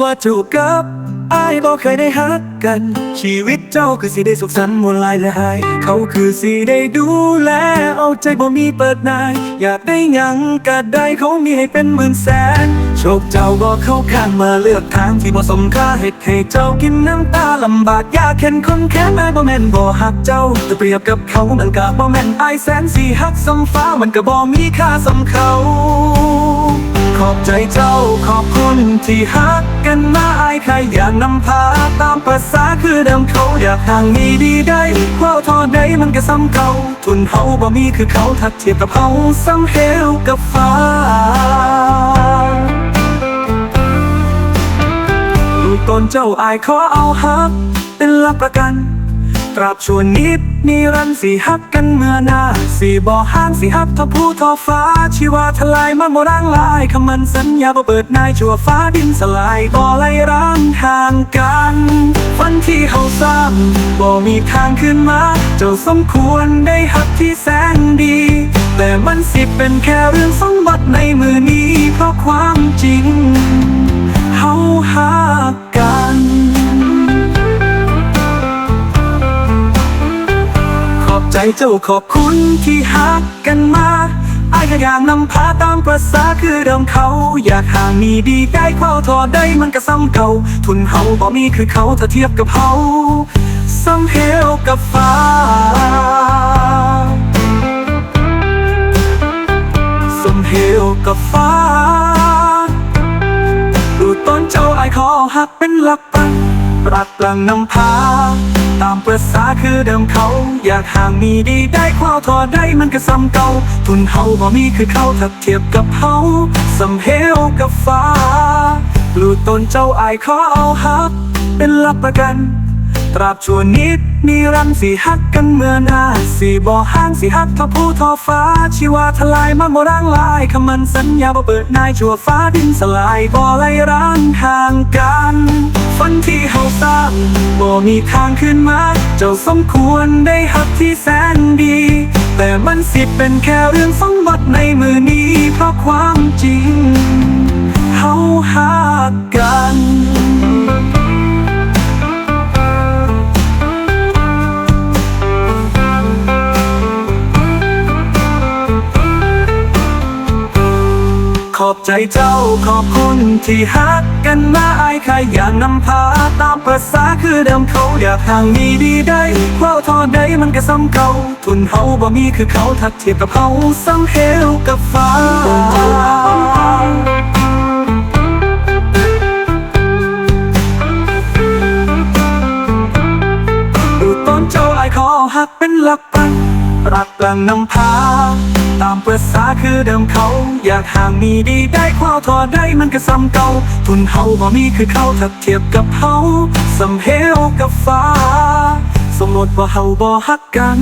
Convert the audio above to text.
ว่าเจูกับอายบ่เคยได้ฮักกัน ชีวิตเจ้าคือสิได้สุขสันต์มวลลายและหาย เขาคือสิได้ดูแล เอาใจบ่มีเปิดนาย อยากได้ยังก็ได้เขามีให้เป็นหมื่นแสน โชคเจ้าบ่เข้าข้างมาเลือกทางที่บ่สมค่าเหตุให้เจ้ากินน้ำตาลำบากยากเข็นคนแค้นอายบ่แม่นบ่ฮักเจ้าแต่เปรียบกับเขามันก็บ่แม่นอายแสนสิฮักสมฟ้ามันก็บ่มีค่าสำเขา ขอบใจเจ้าขอบคุณที่ฮักกันมาอายใครอยากนำพาตามภาษาคือเดิมเขาอยากห่างมีดีได้เพราะทอใดมันก็ซ้ำเก่าทุนเฮาบ่มีคือเขาทัดเทียบกับเฮาซ้ำเฮวกับฟ้าลูกตนเจ้าอายขอเอาฮักเป็นหลักประกัน ตราบชั่วนิด นิรันสีฮักกันเมื่อหน้าสีบ่อห้างสีฮักทอผู้ทอฟ้า ชีวาทลายมันโมร่างลายคำมันสัญญาบ่เปิดนายชั่วฟ้าดินสลายบ่ไล่ร้างห่างกันฝันที่เฮาสร้างบ่มีทางขึ้นมา เจ้าสมควรได้ฮักที่แสนดี แต่มันสิเป็นแค่เรื่องสมบัติในมือนี้เพราะความจริง เจ้าขอบคุณที่ฮักกันมาอายก็อยากนำพาตามประสาคือเดิมเขา อยากห่างมีดีได้เข้าทอได้มันก็ซ้ำเก่า ทุนเฮาบ่มีคือเขาถ้าเทียบกับเฮาซ้ำเฮวกับฟ้าสมเหวกับฟ้าดูต้นเจ้าไอายขอหักเป็นหลักปันรักกลังนำพา ตามประษาคือเดิมเขา อยากห่างมีดีได้คว้าวทอได้มันก็ซ้ำเก่า ทุนเฮาบ่มีคือเขาถ้าเทียบกับเฮาสมเหวกับฟ้า ลูต้นเจ้าไอายขอเอาฮับ เป็นรับประกัน ตราบชั่วนิดนิรันดร์สีฮักกันเมื่อนาสีบ่อห้างสีฮักทอผู้ทอฟ้า ชีวาทลายมันโมร่างลายคำมันสัญญาบ่เปิดนายชั่วฟ้าดินสลายบ่อไล่ร้างห่างกันฝันที่เฮาสร้างบ่มีทางขึ้นมา เจ้าสมควรได้ฮักที่แสนดี แต่มันสิเป็นแค่เรื่องสมบัติในมือนี้เพราะความจริงเฮาฮักกัน ขอบใจเจ้าขอบคุณที่ฮักกันมาอายใครอยากนำพาตามภาษาคือเดิมเขาอยากห่างมีดีได้เพราะทอได้มันก็ซ้ำเก่าทุนเฮาบ่มีคือเขาทัดเทียบกับเขาซ้ำเฮวกับฟ้าดูต้นเจ้าไอายขอหักเป็นหลักปัน รักกลางนำพา ตามประษาคือเดิมเขา อยากห่างมีดีได้คว้าวทอได้มันก็ซ้ำเก่า ทุนเฮาบ่มีคือเขาถ้าเทียบกับเฮาสำเหวกับฟ้า สมมติว่าเฮาบ่ฮักกัน